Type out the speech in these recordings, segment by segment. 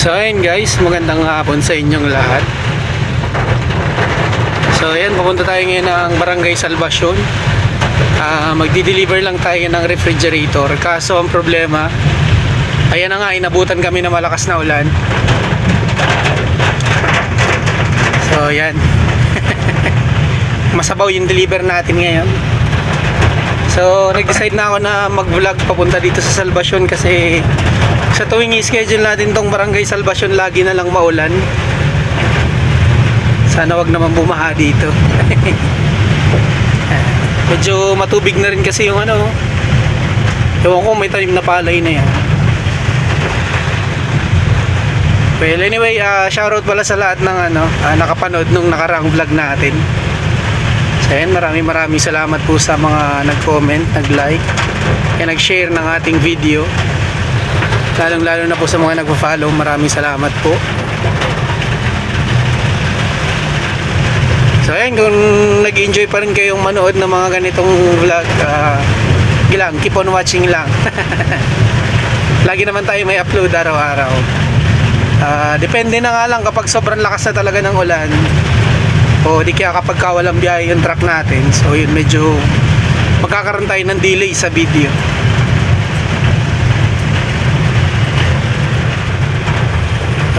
So ayun guys, magandang hapon sa inyong lahat. So ayan, pupunta tayo ngayon ng Barangay Salvacion. Ah, magdi-deliver lang tayo ng refrigerator. Kaso ang problema, ayan na nga, inabutan kami ng malakas na ulan. So ayan. Masabaw yung deliver natin ngayon. So, nag-decide na ako na mag-vlog papunta dito sa Salvacion kasi sa tuwing i-schedule natin tong Barangay Salvacion lagi na lang maulan. Sana wag naman bumaha dito. Medyo matubig na rin kasi yung ano. Ewan ko may tanim na palay na yan. Well, anyway, uh, shoutout pala sa lahat ng ano, ah, nakapanood nung nakarang vlog natin. So, ayan, maraming maraming salamat po sa mga nag-comment, nag-like, kaya nag-share ng ating video. Lalong lalo na po sa mga nagpa-follow, maraming salamat po. So ayan, kung nag-enjoy pa rin kayong manood ng mga ganitong vlog, uh, lang, keep on watching lang. Lagi naman tayo may upload araw-araw. Ah, depende na nga lang kapag sobrang lakas na talaga ng ulan, o di kaya kapag ka walang biyahe yung truck natin so yun medyo magkakaroon tayo ng delay sa video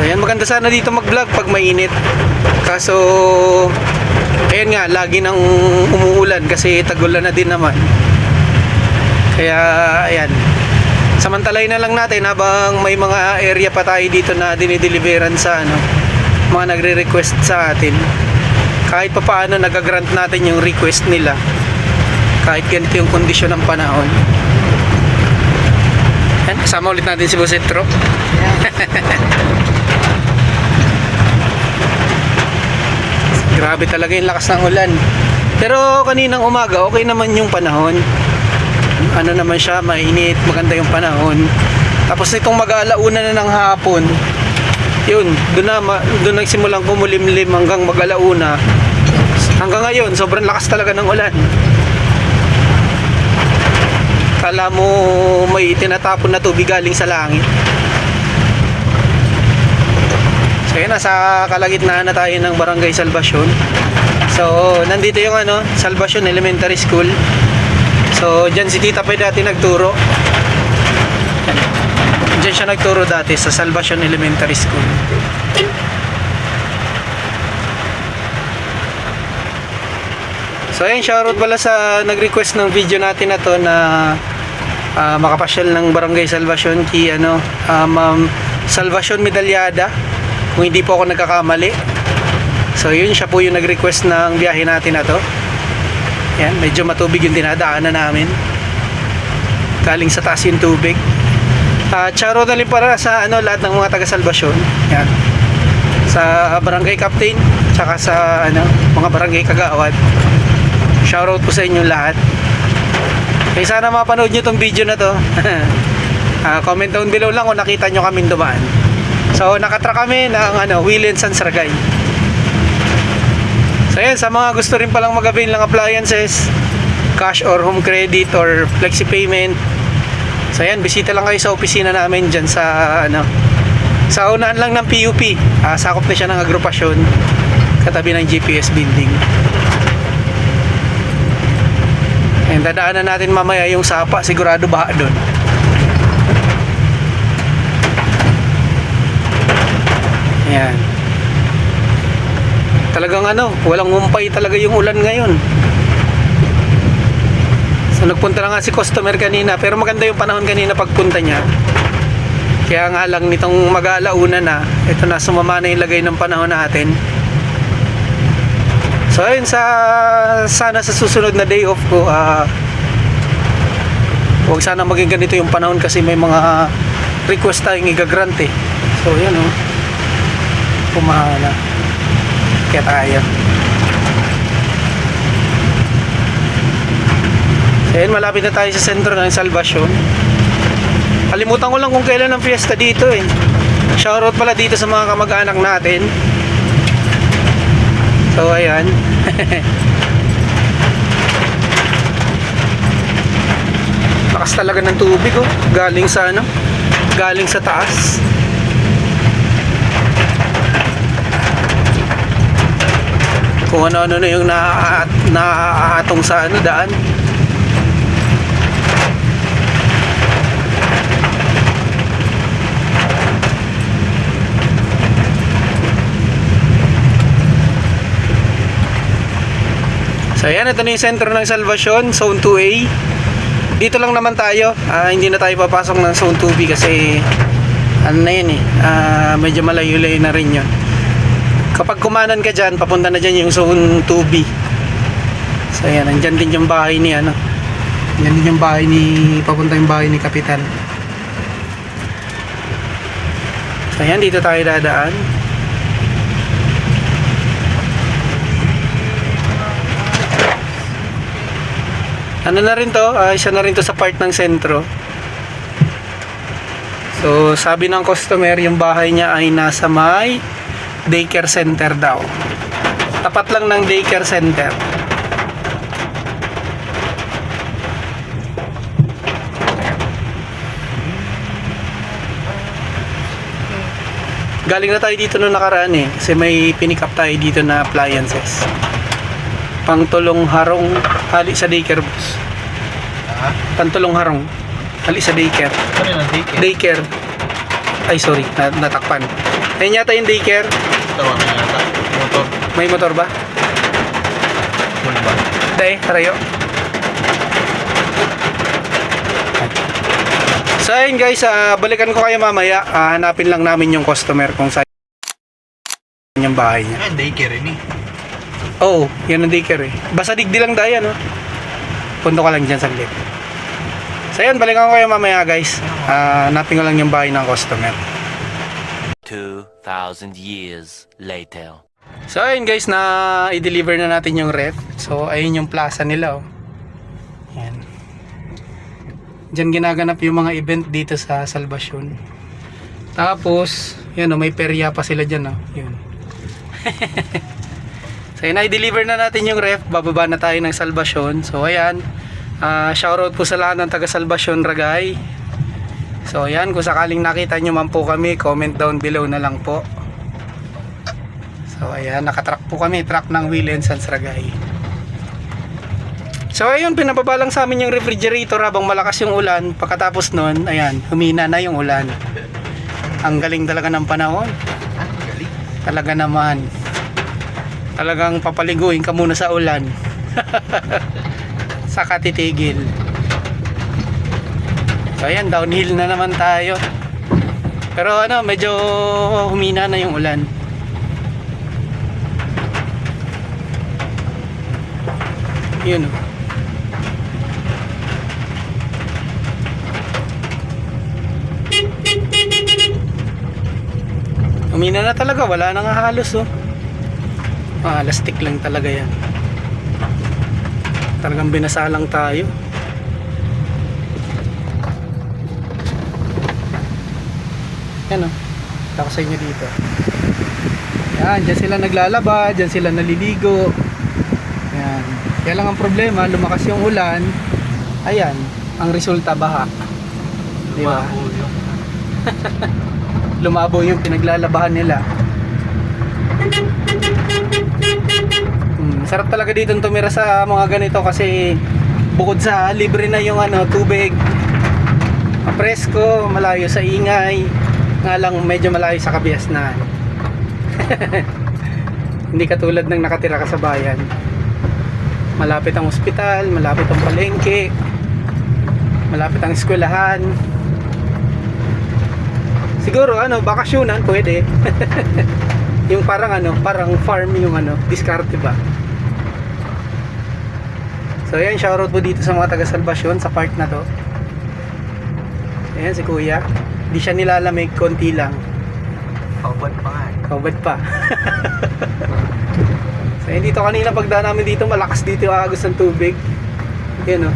ayan maganda sana dito mag vlog pag mainit. Kaso ayan nga lagi nang umuulan kasi tagulan na din naman. Kaya ayan. Samantalay na lang natin habang may mga area pa tayo dito na dinideliveran sa ano mga nagre-request sa atin. Kahit pa paano nagagrant natin yung request nila. Kahit ganito yung kondisyon ng panahon. Yan, kasama ulit natin si Bosetro grabe talaga yung lakas ng ulan pero kaninang umaga okay naman yung panahon ano naman siya mainit maganda yung panahon tapos itong mag-aalauna na ng hapon yun, doon na doon nagsimulang kumulimlim hanggang mag-alauna. Hanggang ngayon, sobrang lakas talaga ng ulan. Kala mo may tinatapon na tubig galing sa langit. So nasa kalagitnaan na tayo ng Barangay Salvacion. So, nandito yung ano, Salvacion Elementary School. So, dyan si Tita pa dati nagturo. Diyan siya nagturo dati sa Salvacion Elementary School. So ayun, shoutout pala sa nag-request ng video natin na to na ah, makapasyal ng Barangay Salvacion kay ano, ah, Ma'am Salvacion Medalyada. Kung hindi po ako nagkakamali. So yun, siya po yung nag-request ng biyahe natin na to. Yan, medyo matubig yung dinadaanan namin. Galing sa taas yung tubig. Uh, charo na para sa ano, lahat ng mga taga Salvacion. Yan. Sa barangay captain, tsaka sa ano, mga barangay kagawad. Shoutout po sa inyo lahat. Kaya sana mapanood nyo tong video na to. Ah, comment down below lang kung nakita nyo kaming dumaan. So, nakatrack kami ng ano, William San Sargay. So, yan, sa mga gusto rin palang mag-avail ng appliances, cash or home credit or flexi payment, So ayan, bisita lang kayo sa opisina namin dyan sa ano sa unahan lang ng PUP. Ah, sakop na siya ng agrupasyon katabi ng GPS building. And dadaanan natin mamaya yung sapa, sigurado baha doon. Ayan. Talagang ano, walang humpay talaga yung ulan ngayon. So nagpunta na nga si customer kanina pero maganda yung panahon kanina pagpunta niya. Kaya nga lang nitong mag-aalauna na, ito na sumama na yung lagay ng panahon natin. So ayun sa sana sa susunod na day off ko ah huwag sana maging ganito yung panahon kasi may mga request tayong igagrant eh. So yun oh. Pumaha na. Kaya tayo. Ayan, malapit na tayo sa sentro ng Salvacion. Kalimutan ko lang kung kailan ang fiesta dito eh. Shoutout pala dito sa mga kamag-anak natin. So, ayan. Lakas talaga ng tubig oh. Galing sa ano? Galing sa taas. Kung ano-ano na yung na naaatong sa ano daan. So ayan, ito na yung sentro ng Salvacion, Zone 2A. Dito lang naman tayo. Ah, hindi na tayo papasok ng Zone 2B kasi ano na yun eh. ah, medyo malayo-layo na rin yun. Kapag kumanan ka dyan, papunta na dyan yung Zone 2B. So ayan, nandyan din yung bahay ni ano. Nandyan din yung bahay ni, papunta yung bahay ni Kapitan. So ayan, dito tayo dadaan. Ano na rin to, ah, isa na rin to sa part ng sentro. So, sabi ng customer, yung bahay niya ay nasa may daycare center daw. Tapat lang ng daycare center. Galing na tayo dito nung nakaraan eh. Kasi may pinick up tayo dito na appliances. Pangtulong harong hali sa daycare. Ha? Pantulong harong hali sa daycare. Ano yung daycare? Daycare. Ay sorry, na natakpan. Ayun yata yung daycare. Tawa na yata. Motor. May motor ba? Full ba? Day, tarayo. So ayun guys, ah, balikan ko kayo mamaya. Ah, hanapin lang namin yung customer kung saan yung bahay niya. Yan, daycare ini. Oo, oh, yan ang daycare eh. Basta digdi lang daya, no? Punto ka lang dyan saglit. So ayun, balikan ko kayo mamaya guys. Ah, hanapin ko lang yung bahay ng customer. 2,000 years later. So ayun guys, na i-deliver na natin yung ref. So ayun yung plaza nila oh. Yan. Diyan ginaganap yung mga event dito sa Salvacion. Tapos, yan oh, may perya pa sila diyan oh. Yun. so yun, i-deliver na natin yung ref. Bababa na tayo ng Salvacion. So ayan. Ah, shoutout po sa lahat ng taga Salvacion Ragay. So ayan, kung sakaling nakita nyo man po kami, comment down below na lang po. So ayan, nakatrack po kami, truck ng Will and Sons Ragay. So ayun, pinababalang sa amin yung refrigerator habang malakas yung ulan. Pagkatapos nun, ayan, humina na yung ulan. Ang galing talaga ng panahon. Ah. Talaga naman. Talagang papaliguin ka muna sa ulan. Saka titigil. So ayan, downhill na naman tayo. Pero ano, medyo humina na yung ulan. Yun. oh. Humina na talaga, wala na nga halos oh. Ah, lastik lang talaga yan. Talagang binasa lang tayo. Yan oh. Tako sa inyo dito. Yan, dyan sila naglalaba, dyan sila naliligo. Yan. Kaya lang ang problema, lumakas yung ulan. Ayan, ang resulta baha. Di ba? Lumabo yung pinaglalabahan nila. Hmm, sarap talaga dito tumira sa mga ganito kasi bukod sa libre na yung ano, tubig, presko, malayo sa ingay, nga lang medyo malayo sa kabiasnan. Hindi katulad ng nakatira ka sa bayan. Malapit ang ospital, malapit ang palengke, malapit ang eskwelahan. Siguro ano, bakasyonan pwede. yung parang ano, parang farm yung ano, diskarte ba? So ayan, shoutout po dito sa mga taga Salvacion sa part na to. Ayan si Kuya. Di siya nilalamig, konti lang. Kaubad pa nga. eh. Kaubad pa. so ayan, dito kanina pagdaan namin dito, malakas dito yung agos ng tubig. Yan oh.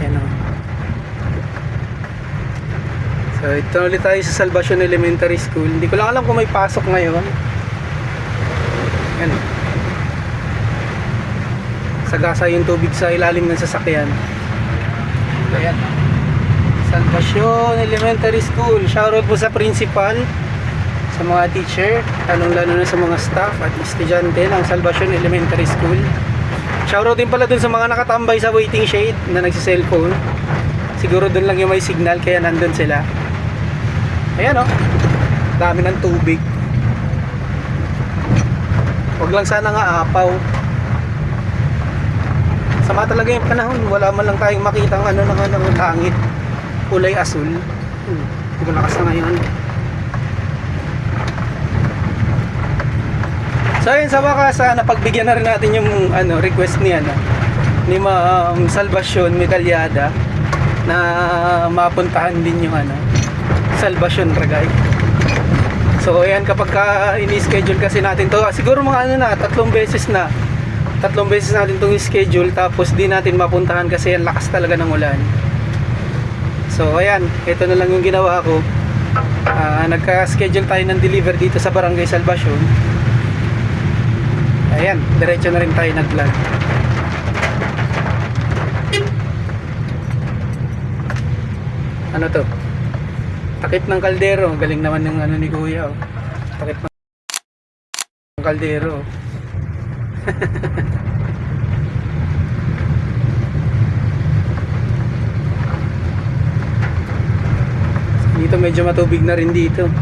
Yan oh. So ito ulit tayo sa Salvacion Elementary School. Hindi ko lang alam kung may pasok ngayon. Yan. Sagasa yung tubig sa ilalim ng sasakyan. Ayan. Salvacion Elementary School. Shoutout po sa principal, sa mga teacher, lalong lalo na sa mga staff at estudyante ng Salvacion Elementary School. Shoutout din pala dun sa mga nakatambay sa waiting shade na nagsiselfone. Siguro dun lang yung may signal kaya nandun sila. Ayan o. Dami ng tubig. Huwag lang sana nga apaw. Sama talaga yung panahon. Wala man lang tayong makita ano ng ano ng langit. Kulay asul. Hmm. Hindi ko lakas na ngayon. So ayun sa wakas sana pagbigyan na rin natin yung ano request ni ano ni Ma'am Salvacion Medalyada na mapuntahan din yung ano Salvacion Ragay. So ayan kapag ka ini-schedule kasi natin to siguro mga ano na tatlong beses na tatlong beses natin itong schedule tapos di natin mapuntahan kasi ang lakas talaga ng ulan. So ayan, ito na lang yung ginawa ko. Ah, nagka-schedule tayo ng deliver dito sa Barangay Salvacion. Ayan, diretso na rin tayo nag-vlog. Ano to? Takip ng kaldero. Galing naman ng ano ni Kuya. Oh. Takip ng kaldero. dito medyo matubig na rin dito. Ah,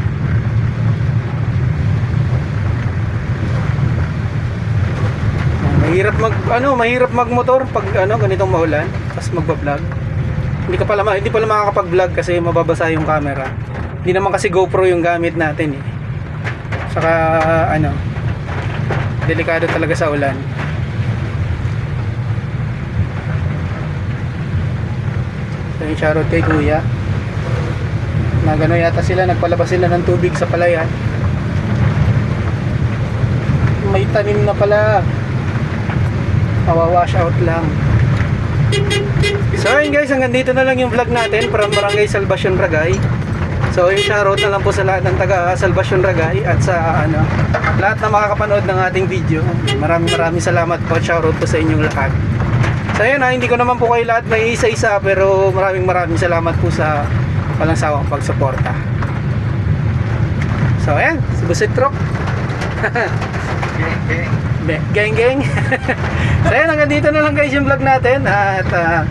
Mahirap mag ano, mahirap magmotor pag ano ganitong maulan, tapos magba-vlog. Hindi ka pala hindi pala makakapag-vlog kasi mababasa yung camera. Hindi naman kasi GoPro yung gamit natin eh. Saka ano, delikado talaga sa ulan. So yung shoutout kay Kuya. Nagano yata sila, nagpalabas sila ng tubig sa palayan. May tanim na pala. Mawawash out lang. So ayun guys, hanggang dito na lang yung vlog natin from Barangay Salvacion Ragay. So yung shoutout na lang po sa lahat ng taga Salvacion Ragay at sa ano, lahat na makakapanood ng ating video. Maraming maraming salamat po at shoutout po sa inyong lahat. So ayun ha, hindi ko naman po kayo lahat may isa-isa pero maraming maraming salamat po sa walang sawang pagsuporta. So ayan, si Busit Rock. Geng geng. so ayan, hanggang dito na lang guys yung vlog natin at ah,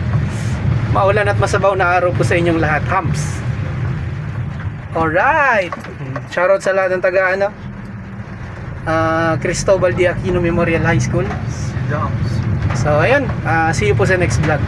maulan at masabaw na araw po sa inyong lahat. Hams. Alright. Shoutout sa lahat ng taga ano. ah, Cristobal de Aquino Memorial High School. So ayun, ah, see you po sa next vlog.